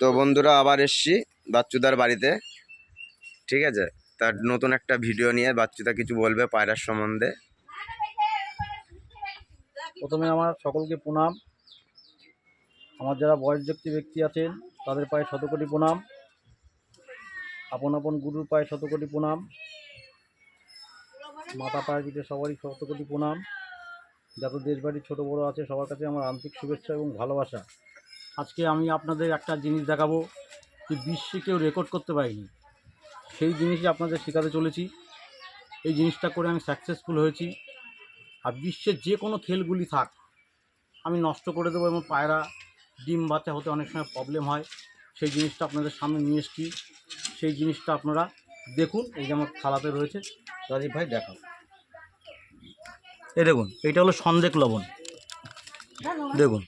তো বন্ধুরা আবার এসছি বাচ্চুদার বাড়িতে। ঠিক আছে? তার নতুন একটা ভিডিও নিয়ে বাচ্চুদা কিছু বলবে পায়রার সম্বন্ধে। প্রথমে আমার সকলকে প্রণাম। আমার যারা বয়োজ্যেষ্ঠ ব্যক্তি আছেন তাদের পায়ে শতকোটি প্রণাম। আপন আপন গুরুর পায়ে শতকোটি প্রণাম। মাতা পায়ের পিঠে সবারই শতকোটি প্রণাম। যত দেশবাড়ির ছোট বড় আছে সবার কাছে আমার আন্তরিক শুভেচ্ছা এবং ভালোবাসা। আজকে আমি আপনাদের একটা জিনিস দেখাবো যে বিশ্বে কেউ রেকর্ড করতে পারেনি। সেই জিনিসই আপনাদের শেখাতে চলেছি। এই জিনিসটা করে আমি সাকসেসফুল হয়েছি। আর বিশ্বের যে কোনো খেলগুলি থাক, আমি নষ্ট করে দেবো এবং পায়রা, ডিম, বাচ্চা হতে অনেক সময় প্রবলেম হয়। সেই জিনিসটা আপনাদের সামনে নিয়ে এসছি। সেই জিনিসটা আপনারা দেখুন। এই যে আমার থালাতে রয়েছে। রাজীব ভাই, দেখাও। এই দেখুন এইটা হলো সন্দেক লবণ। দেখুন।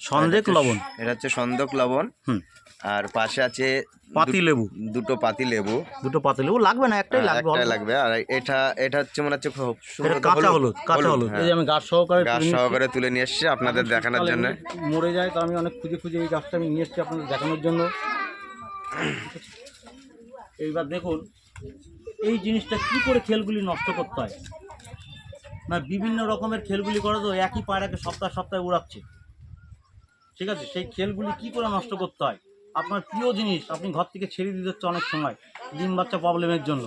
সন্দেক লবণ। এটা হচ্ছে সন্দক লবণ। হুম। আর পাশে আছে পাতি লেবু। দুটো পাতি লেবু। দুটো পাতি লেবু লাগবে না? একটাই হ্যাঁ, লাগবে একটাই লাগবে। আর এটা এটা হচ্ছে মনে হচ্ছে খুব সুন্দর কাঁচা হলুদ। কাঁচা হলুদ হ্যাঁ। এই যে আমি গাছ সহকারে গাছ তুলে সহকারে তুলে নিয়ে এসেছি। আপনাদের দেখানোর জন্য। মরে যায় তো আমি অনেক খুঁজে খুঁজে এই গাছটা আমি নিয়ে এসেছি আপনাদের দেখানোর জন্য। এইবার দেখুন এই জিনিসটা কি করে খেলগুলি নষ্ট করতে হয়? না বিভিন্ন রকমের খেলগুলি করে তো একই পায়রাকে সপ্তাহ সপ্তাহে উড়াচ্ছে। ঠিক আছে? সেই খেলগুলি কি করে নষ্ট করতে হয়? আপনার প্রিয় জিনিস আপনি ঘর থেকে ছেড়ে দিতে হচ্ছে অনেক সময়। ডিম বাচ্চা প্রবলেমের জন্য।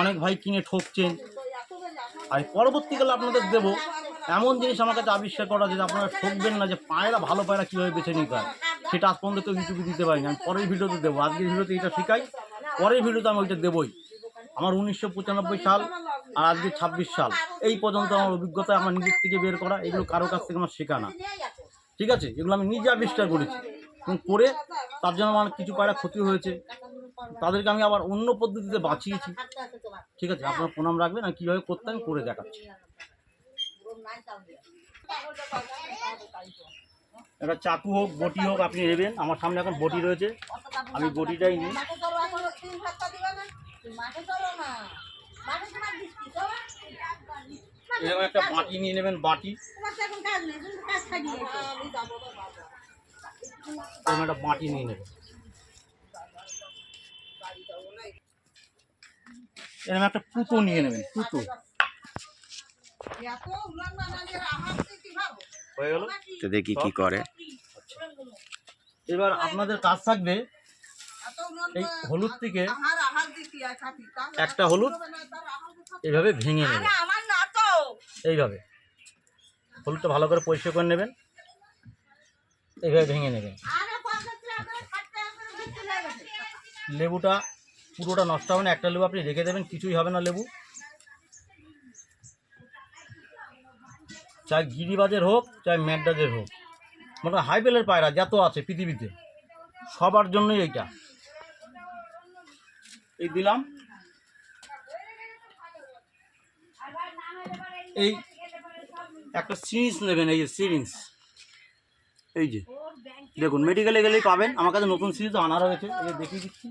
অনেক ভাই কিনে ঠকছেন। আর পরবর্তীকালে আপনাদের দেবো, এমন জিনিস আমার কাছে আবিষ্কার করা যে আপনারা ঠকবেন না যে পায়রা, ভালো পায়রা কীভাবে বেছে নিতে হয়। সেটা আজ পর্যন্ত কেউ ইউটিউবে দিতে পারিনি। আমি পরের ভিডিওতে দেবো। আজকের ভিডিওতে এটা শেখাই। পরের ভিডিওতে আমি ওইটা দেবই। আমার উনিশশো পঁচানব্বই সাল আর আজকে ছাব্বিশ সাল। এই পর্যন্ত আমার অভিজ্ঞতা, আমার নিজের থেকে বের করা, এগুলো কারও কাছ থেকে আমার শেখা না। ঠিক আছে? এগুলো আমি নিজে আবিষ্কার করেছি। এবং করে তার জন্য আমার কিছু পায়রা ক্ষতি হয়েছে। তাদেরকে আমি আবার অন্য পদ্ধতিতে বাঁচিয়েছি। ঠিক আছে? আপনার প্রণাম রাখবেন আর কীভাবে করতে আমি করে দেখাচ্ছি। একটা চাকু হোক, বটি হোক আপনি নেবেন। আমার সামনে এখন বটি রয়েছে। আমি বটিটাই নিই। এরকম একটা বাটি নিয়ে নেবেন বাটি। এরকম একটা বাটি নিয়ে নেবেন। এরকম একটা পুতো নিয়ে নেবেন পুতো। হয়ে গেল? তো দেখি কি করে। এবার আপনাদের কাজ থাকবে এই হলুদ থেকে একটা হলুদ এভাবে ভেঙে নেবেন। এইভাবে। হলুদটা ভালো করে পরিষ্কার করে নেবেন। এইভাবে ভেঙে নেবেন। লেবুটা পুরোটা নষ্ট হবে না, একটা লেবু আপনি রেখে দেবেন, কিছুই হবে না লেবু। চাই গিরিবাজের হোক, চাই ম্যাডাজের হোক। মানে হাইবেলের পায়রা যত আছে পৃথিবীতে, সবার জন্যই এইটা। এই দিলাম। এই একটা সিরিঞ্জ নেবেন, এই যে সিরিঞ্জ। এই যে, দেখুন মেডিকেলে গেলেই পাবেন। আমার কাছে নতুন সিরিজ আনা রয়েছে, এই যে দেখিয়ে দিচ্ছি।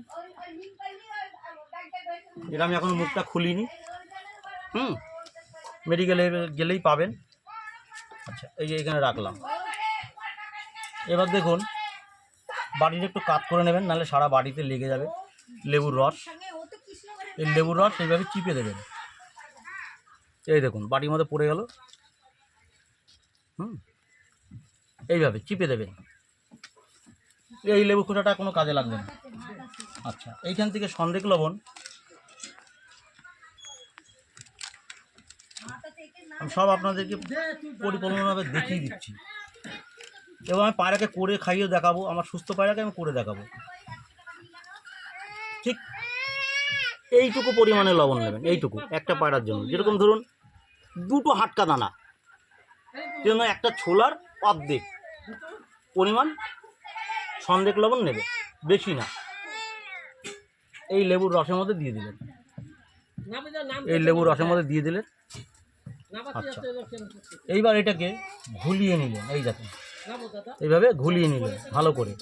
এটা আমি এখন মুখটা খুলিনি। হুম মেডিকেলে গেলেই পাবেন। আচ্ছা এই যে এখানে রাখলাম। এবার দেখুন বাড়িটা একটু কাট করে নেবেন, নাহলে সারা বাড়িতে লেগে যাবে লেবুর রস। এই লেবুর রস এইভাবে চিপে দেবেন। এই দেখুন, বাটির মধ্যে পড়ে গেল। হুম, এইভাবে চিপে দেবেন। এই লেবু খোঁটাটা কোনো কাজে লাগবে না। আচ্ছা এইখান থেকে সন্দেক লবণ। আমি সব আপনাদেরকে পরিকল্পনাভাবে দেখিয়ে দিচ্ছি। এবং আমি পায়রাকে করে খাইয়ে দেখাবো, আমার সুস্থ পায়রাকে আমি করে দেখাবো। ঠিক এইটুকু পরিমাণে লবণ নেবেন, এইটুকু, একটা পায়রার জন্য। যেরকম ধরুন, দুটো হাটকা দানা জন্য একটা ছোলার অর্ধেক পরিমাণ সন্দেক লবণ নেবে, বেশি না। এই লেবুর রসের মধ্যে দিয়ে দিলেন। এই লেবুর রসের মধ্যে দিয়ে দিলেন। আচ্ছা। এইবার এটাকে ঘুলিয়ে নিলেন, এই দেখুন। এইভাবে ঘুলিয়ে নিলেন ভালো করে।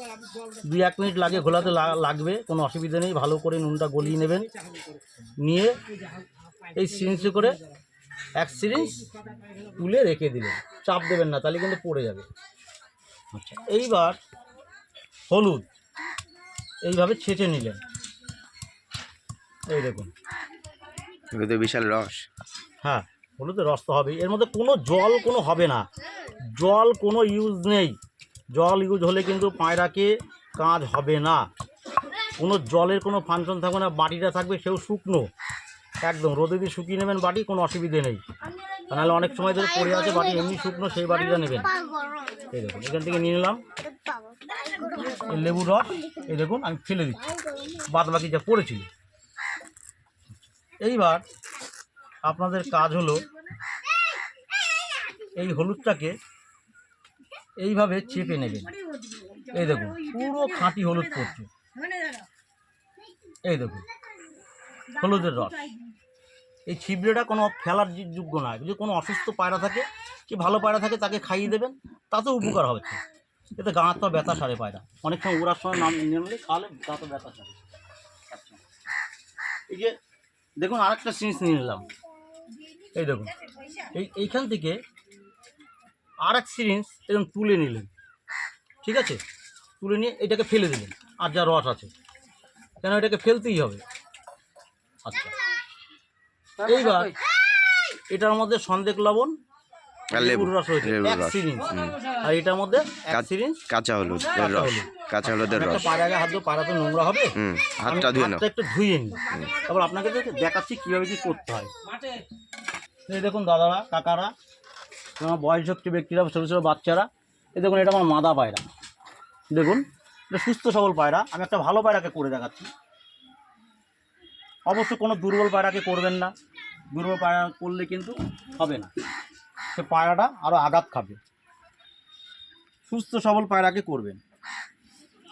দুই এক মিনিট লাগে ঘোলাতে লাগবে কোনো অসুবিধা নেই ভালো করে নুনটা গলিয়ে নেবেন। নিয়ে এই সিরিঞ্জে করে এক সিরিঞ্জ তুলে রেখে দিলেন। চাপ দেবেন না তাহলে কিন্তু পড়ে যাবে। আচ্ছা এইবার হলুদ এইভাবে ছেঁচে নিলেন। এই দেখুন। বিশাল রস। হ্যাঁ। হলুদের রস তো হবেই। এর মধ্যে কোনো জল কোনো হবে না। জল কোনো ইউজ নেই। জল ইউজ হলে কিন্তু পায়রাকে কাজ হবে না। কোনো জলের কোনো ফাংশন থাকবে না, বাটিটা থাকবে সেও শুকনো। একদম, রোদে দিয়ে শুকিয়ে নেবেন বাটি, কোনো অসুবিধে নেই। নাহলে অনেক সময় ধরে পড়ে আছে বাটি, এমনি শুকনো সেই বাটিটা নেবেন। এই দেখুন, এখান থেকে নিয়ে নিলাম। লেবুর রস, এই দেখুন, আমি ফেলে দিচ্ছি। বাদ বাকি যা পড়েছিল। এইবার আপনাদের কাজ হলো এই হলুদটাকে এইভাবে চেপে নেবেন। এই দেখুন, পুরো খাঁটি হলুদ পড়ছে। এই দেখুন, হলুদের রস। এই ছিবড়েটা কোনো ফেলার যোগ্য নয় যদি কোনো অসুস্থ পায়রা থাকে, কি ভালো পায়রা থাকে তাকে খাইয়ে দেবেন, তাতেও উপকার হবে। এতে গাঁত তো ব্যথা সারে পায়রা। অনেক সময় ওড়ার সময় নাম নিয়ে খাওয়ালে গাঁতে ব্যথা সারে। আচ্ছা। এই যে, দেখুন, আরেকটা জিনিস নিয়ে নিলাম। এই দেখুন। এই এইখান থেকে আর এক সিরিঞ্জ এরকম তুলে নিলেন। ঠিক আছে? তুলে নিয়ে এটাকে ফেলে দিলেন। আর যা রস আছে। কেন এটাকে ফেলতেই হবে? আচ্ছা। এইবার এটার মধ্যে সন্দেক লবণ আর এটার মধ্যে কাঁচা হলুদ কাঁচা রস। হলুদ। কাঁচা হলুদের রস। পায়রা আগে হাত দিয়ে নোংরা হবে? হুম আমি হাতটা ধুয়ে নাও। একটু ধুয়ে তারপর আপনাকে দেখাচ্ছি কীভাবে কী করতে হয়। এই দেখুন দাদারা, কাকারা, আমার বয়সযুক্ত ব্যক্তিরা, ছোটো ছোটো বাচ্চারা, এই দেখুন এটা আমার মাদা পায়রা। দেখুন, এটা সুস্থ সবল পায়রা। আমি একটা ভালো পায়রাকে করে দেখাচ্ছি। অবশ্য কোনো দুর্বল পায়রাকে করবেন না। দুর্বল পায়রা করলে কিন্তু হবে না। সে পায়রাটা আরও আঘাত খাবে। সুস্থ সবল পায়রাকে করবেন।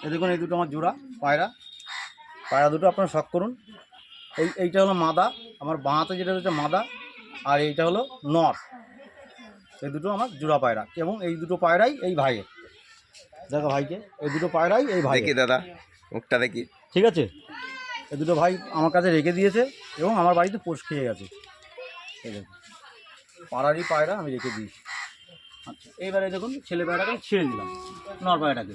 এই দেখুন, এই দুটো আমার জোড়া পায়রা। পায়রা দুটো আপনারা শখ করুন। এই, এইটা হলো মাদা। আমার বাঁহাতে যেটা হচ্ছে মাদা। আর এইটা হলো নর। এই দুটো আমার জোড়া পায়রা এবং এই দুটো পায়রাই এই ভাইয়ের। দেখো ভাইকে এই দুটো পায়রাই এই ভাই দেখি দাদা মুখটা দেখি। ঠিক আছে? এই দুটো ভাই আমার কাছে রেখে দিয়েছে এবং আমার বাড়িতে পোষ খেয়ে গেছে। পাড়ারই পায়রা আমি রেখে দিয়েছি। আচ্ছা এইবারে দেখুন ছেলে পায়রাকে ছেড়ে দিলাম নর পায়রাটাকে।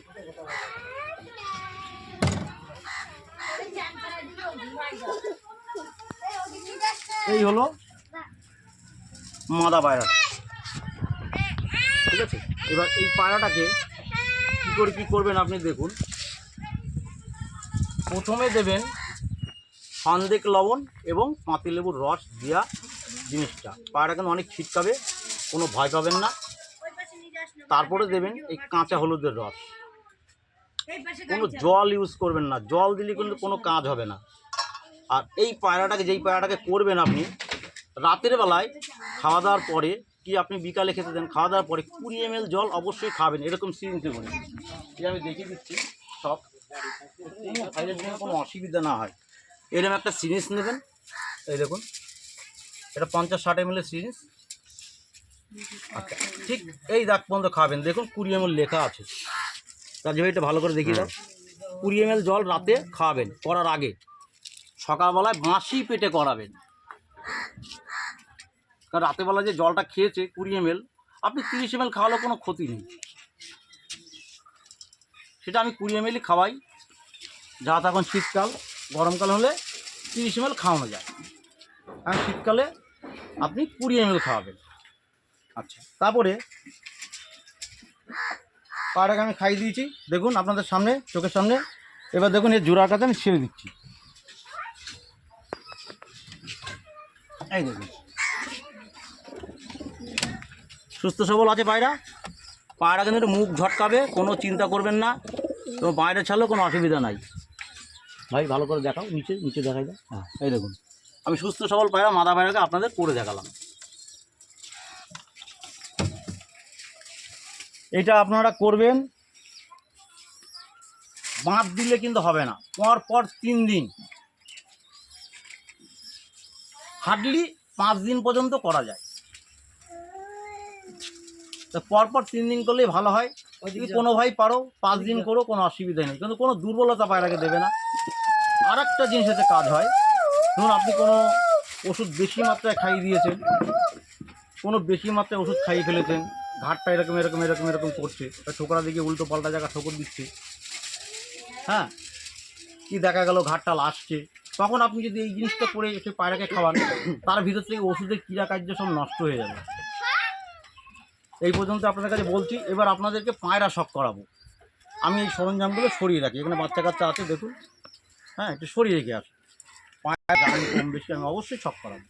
এই হলো মাদা পায়রা। ঠিক আছে? এবার এই পায়রাটাকে কী করে কী করবেন আপনি দেখুন। প্রথমে দেবেন সন্দেক লবণ এবং পাতিলেবুর রস দেওয়া জিনিসটা। পায়রা কিন্তু অনেক ছিটকাবে, কোনো ভয় পাবেন না। তারপরে দেবেন এই কাঁচা হলুদের রস। কোনো জল ইউজ করবেন না। জল দিলে কিন্তু কোনো কাজ হবে না। আর এই পায়রাটাকে, যেই পায়রাটাকে করবেন আপনি, রাতের বেলায় খাওয়া দাওয়ার পরে কি আপনি বিকালে খেতে দেন? খাওয়া দাওয়ার পরে কুড়ি এম জল অবশ্যই খাবেন, এরকম সিরিঞ্জে করে আমি দেখিয়ে দিচ্ছি, সব। কোনো জন্য কোনো অসুবিধা না হয়। এরকম একটা সিরিঞ্জ নেবেন। এই দেখুন, এটা পঞ্চাশ ষাট এম এর সিরিঞ্জ। আচ্ছা ঠিক এই দাগ পর্যন্ত খাবেন। দেখুন, কুড়ি এম লেখা আছে। তার জন্য এটা ভালো করে দেখিয়ে দাও। কুড়ি এম জল রাতে খাওয়াবেন করার আগে। সকালবেলায় বাঁশি পেটে করাবেন। কারণ রাতেরবেলা যে জলটা খেয়েছে কুড়ি এম আপনি তিরিশ এম খাওয়ালে কোনো ক্ষতি নেই। সেটা আমি কুড়ি এম খাওয়াই। যা তখন শীতকাল গরমকাল হলে তিরিশ এম খাওয়ানো যায়। আর শীতকালে আপনি কুড়ি এম খাওয়াবেন। আচ্ছা। তারপরে পায়রাকে আমি খাইয়ে দিয়েছি। দেখুন আপনাদের সামনে চোখের সামনে। এবার দেখুন এই জোড়ার কাছে আমি ছেড়ে দিচ্ছি। এই দেখুন। সুস্থ সবল আছে পায়রা পায়রা কিন্তু একটু মুখ ঝটকাবে কোনো চিন্তা করবেন না। তো বাইরে ছাড়লেও কোনো অসুবিধা নাই। ভাই ভালো করে দেখাও নিচে নিচে দেখাই দাও। হ্যাঁ এই দেখুন। আমি সুস্থ সবল পায়রা মাদা পায়রাকে আপনাদের করে দেখালাম। এটা আপনারা করবেন বাঁধ দিলে কিন্তু হবে না। পর পর তিন দিন। হার্ডলি পাঁচ দিন পর্যন্ত করা যায়। তো পরপর তিন দিন করলেই ভালো হয়। যদি কোনো ভাই পারো পাঁচ দিন করো কোনো অসুবিধা নেই। কিন্তু কোনো দুর্বলতা পায়রাকে দেবে না। আর একটা জিনিস এতে কাজ হয়। ধরুন আপনি কোনো ওষুধ বেশি মাত্রায় খাইয়ে দিয়েছেন কোনো বেশি মাত্রায় ওষুধ খাইয়ে ফেলেছেন ঘাটটা এরকম এরকম এরকম এরকম করছে ঠোকরা দিকে উল্টো পাল্টা জায়গা ঠোকর দিচ্ছে। হ্যাঁ? কি দেখা গেল ঘাটটাল আসছে তখন আপনি যদি এই জিনিসটা করে এসে পায়রাকে খাওয়ান তার ভিতর থেকে ওষুধের ক্রিয়া কার্য সব নষ্ট হয়ে যাবে। এই পর্যন্ত আপনাদের কাছে বলছি, এবার আপনাদেরকে পায়রা শখ করাবো। আমি এই সরঞ্জামগুলো সরিয়ে রাখি। এখানে বাচ্চা কাচ্চা আছে, দেখুন। হ্যাঁ একটু সরিয়ে রেখে আস পায়রা কম বেশি, আমি অবশ্যই শখ করাবো।